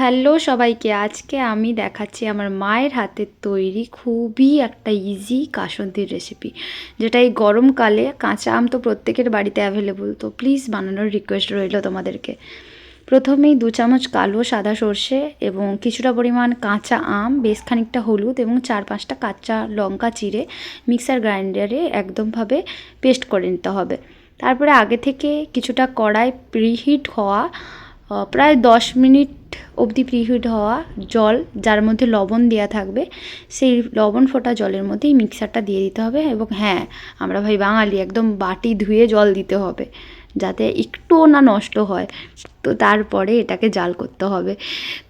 Hello সবাইকে, আজকে আমি দেখাচ্ছি আমার মায়ের হাতের তৈরি খুবই একটা ইজি কাসন্দির রেসিপি যেটা এই গরমকালে কাঁচা আম তো প্রত্যেকের বাড়িতে অ্যাভেলেবল তো প্লিজ বানানোর রিকোয়েস্ট রইল তোমাদেরকে। প্রথমেই দু চামচ কালো সাদা সর্ষে এবং কিছুটা পরিমাণ কাঁচা আম, বেশ খানিকটা হলুদ এবং চার পাঁচটা কাঁচা লঙ্কা চিড়ে মিক্সার গ্রাইন্ডারে একদমভাবে পেস্ট করে নিতে হবে। তারপরে আগে থেকে কিছুটা কড়াই প্রিহিট হওয়া প্রায় দশ মিনিট অবধি প্রিহিট হওয়া জল, যার মধ্যে লবণ দেওয়া থাকবে, সেই লবণ ফোটা জলের মধ্যেই মিক্সারটা দিয়ে দিতে হবে। এবং হ্যাঁ আমরা ভাই বাঙালি, একদম বাটি ধুয়ে জল দিতে হবে। যাতে একটুও না নষ্ট হয়। তো তারপরে এটাকে জাল করতে হবে।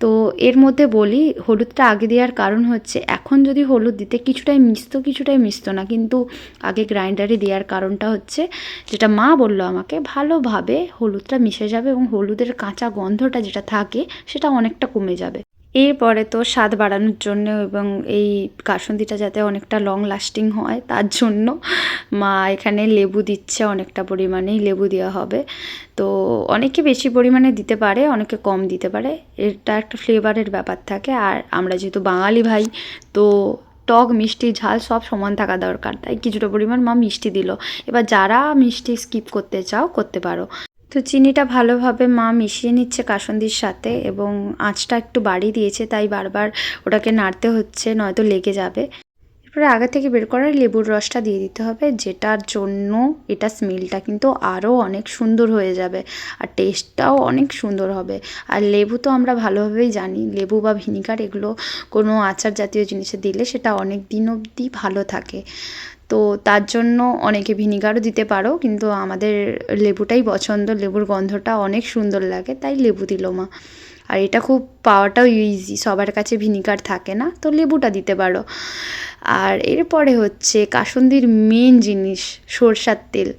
তো এর মধ্যে বলি, হলুদটা আগে দেওয়ার কারণ হচ্ছে, এখন যদি হলুদ দিতে কিছুটাই মিশতো কিছুটাই মিশতো না, কিন্তু আগে গ্রাইন্ডারে দেওয়ার কারণটা হচ্ছে, যেটা মা বলল আমাকে, ভালোভাবে হলুদটা মিশে যাবে এবং হলুদের কাঁচা গন্ধটা যেটা থাকে, সেটা অনেকটা কমে যাবে। এরপরে তো স্বাদ বাড়ানোর জন্য এবং এই কাসন্দিটা যাতে অনেকটা লং লাস্টিং হয়, তার জন্য মা এখানে লেবু দিচ্ছে অনেকটা পরিমাণেই, লেবু দেওয়া হবে। তো অনেকে বেশি পরিমাণে দিতে পারে, অনেকে কম দিতে পারে। এটা একটা ফ্লেভারের ব্যাপার থাকে। আর আমরা যেহেতু বাঙালি ভাই, তো টক, মিষ্টি, ঝাল সব সমান থাকা দরকার। তাই কিছুটা পরিমাণ মা মিষ্টি দিল। এবার যারা মিষ্টি স্কিপ করতে চাও, করতে পারো। তো চিনিটা ভালোভাবে মা মিশিয়ে নিচ্ছে কাসন্দির সাথে এবং আঁচটা একটু বাড়িয়ে দিয়েছে, তাই বারবার ওটাকে নাড়তে হচ্ছে, নয়তো লেগে যাবে। এরপরে আগে থেকে বের করা লেবুর রসটা দিয়ে দিতে হবে, যেটার জন্য এটা স্মেলটা কিন্তু আরও অনেক সুন্দর হয়ে যাবে আর টেস্টটাও অনেক সুন্দর হবে। আর লেবু তো আমরা ভালোভাবেই জানি, লেবু বা ভিনিগার এগুলো কোনো আচার জাতীয় জিনিসে দিলে সেটা অনেক দিন অবধি ভালো থাকে। তো তার জন্য অনেকে ভিনিগারও দিতে পারো, কিন্তু আমাদের লেবুটাই পছন্দ, লেবুর গন্ধটা অনেক সুন্দর লাগে, তাই লেবু দিল মা। আর এটা খুব পাওয়াটাও ইজি সবার কাছে ভিনিগার থাকে না, তো লেবুটা দিতে পারো। আর এরপরে হচ্ছে কাসন্দির মেন জিনিস, সরষার তেল।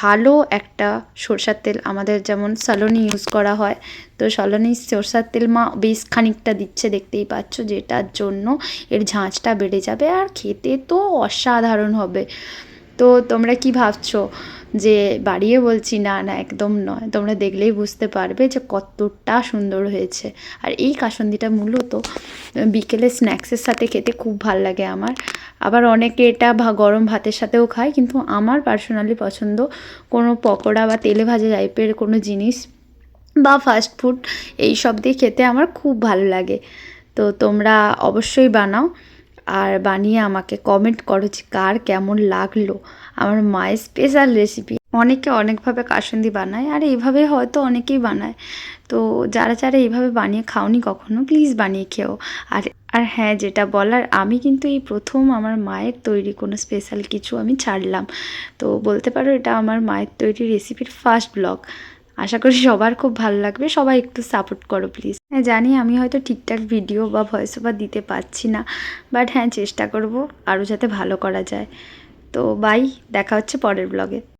ভালো একটা সরষার তেল, আমাদের যেমন সালোনি ইউজ করা হয়, তো সালোনি সরষার তেল মা বেশ খানিকটা দিচ্ছে, দেখতেই পাচ্ছ যেটার জন্য এর ঝাঁঝটা বেড়ে যাবে। আর খেতে তো অসাধারণ হবে। তো তোমরা কি ভাবছ? যে বাড়িয়ে বলছি, না না, একদম নয়। তোমরা দেখলেই বুঝতে পারবে যে কতটা সুন্দর হয়েছে। আর এই কাসন্দিটা মূলত বিকেলে স্ন্যাক্সের সাথে খেতে খুব ভালো লাগে আমার। আবার অনেকে এটা ভা- গরম ভাতের সাথেও খায়, কিন্তু আমার পার্সোনালি পছন্দ কোনো পকোড়া বা তেলে ভাজা টাইপের কোনো জিনিস বা ফাস্ট ফুড, এই সব দিয়ে খেতে আমার খুব ভালো লাগে। তো তোমরা অবশ্যই বানাও। আর বানিয়ে আমাকে কমেন্ট করো যে কার কেমন লাগল আমার মায়ের স্পেশাল রেসিপি অনেকে অনেকভাবে কাসন্দি বানায় আর এইভাবে হয়তো অনেকেই বানায়। তো যারা যারা এইভাবে বানিয়ে খাওনি কখনো প্লিজ বানিয়ে খেও। আর আর হ্যাঁ যেটা বলার, আমি কিন্তু এই প্রথম আমার মায়ের তৈরি কোনো স্পেশাল কিছু আমি ছাড়লাম। তো বলতে পারো এটা আমার মায়ের তৈরি রেসিপির ফার্স্ট ব্লগ আশা করি সবার খুব ভালো লাগবে। সবাই একটু সাপোর্ট করো প্লিজ হ্যাঁ জানি আমি হয়তো ঠিকঠাক ভিডিও বা ভয়েস ওভার দিতে পারছি না বাট হ্যাঁ চেষ্টা করব আরও যাতে ভালো করা যায়। তো বাই দেখা হচ্ছে পরের ব্লগে